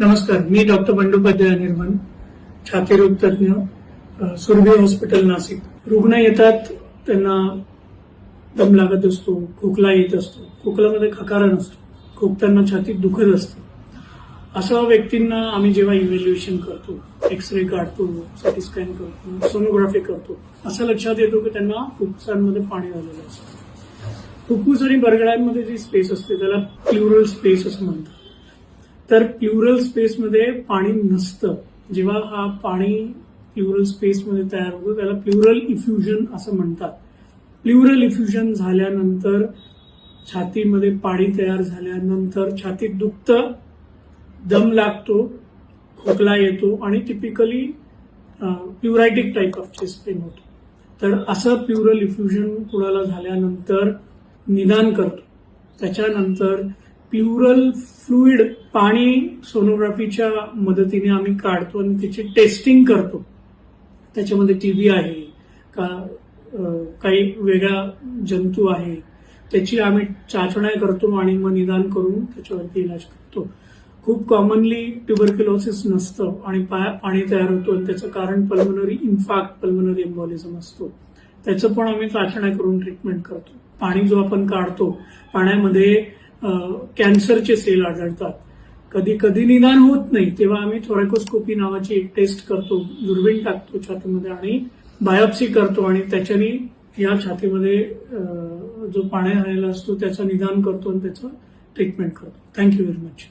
नमस्कार मी डॉक्टर बंडोपाध्याय निर्मल छातीरोग तज्ज्ञ अ, सुरभी हॉस्पिटल नाशिक. रुग्ण येतात त्यांना दम लागत असतो खोकला येत असतो. खोकल्यामध्ये खकारा नसतो. खोकताना छातीत दुखत असतं. अशा व्यक्तींना आम्ही जेव्हा इव्हॅल्युएशन करतो एक्सरे काढतो सिटी स्कॅन करतो सोनोग्राफी करतो असं लक्षात येतो की त्यांना फुफ्फुसांमध्ये पाणी झालेलं असतं. फुफ्फुस आणि बरगळ्यांमध्ये जी स्पेस असते त्याला प्युरल स्पेस असं म्हणतात. तर प्युरल स्पेसमध्ये पाणी नसतं. जेव्हा हा पाणी प्युरल स्पेसमध्ये तयार होतो त्याला प्युरल इफ्युजन असं म्हणतात. प्युरल इफ्युजन झाल्यानंतर छातीमध्ये पाणी तयार झाल्यानंतर छातीत दुखतं दम लागतो खोकला येतो आणि typically pleuritic type of chest pain होतो. तर असं प्युरल इफ्युजन कुणाला झाल्यानंतर निदान करतो. त्याच्यानंतर प्युरल फ्लुईड पाणी सोनोग्राफीच्या मदतीने आम्ही काढतो आणि त्याची टेस्टिंग करतो. त्याच्यामध्ये टीबी आहे का काही वेगळा जंतू आहे त्याची आम्ही चाचण्या करतो आणि मग निदान करून त्याच्यावरती इलाज करतो. खूप कॉमनली ट्युबरक्युलोसिस नसतं आणि पाया पाणी तयार होतो आणि त्याचं कारण पल्मनरी इन्फॅक्ट पल्मनरी एम्बॉलिझम असतो. त्याचं पण आम्ही चाचण्या करून ट्रीटमेंट करतो. पाणी जो आपण काढतो पाण्यामध्ये कॅन्सरचे सेल आढळतात. कधी कधी निदान होत नाही. तेव्हा आम्ही थोरॅकोस्कोपी नावाची एक टेस्ट करतो दुर्बीण टाकतो छातीमध्ये आणि बायोप्सी करतो आणि त्याच्याने या छातीमध्ये जो पाण्या राहिलेला असतो त्याचं निदान करतो आणि त्याचं ट्रीटमेंट करतो. Thank you very much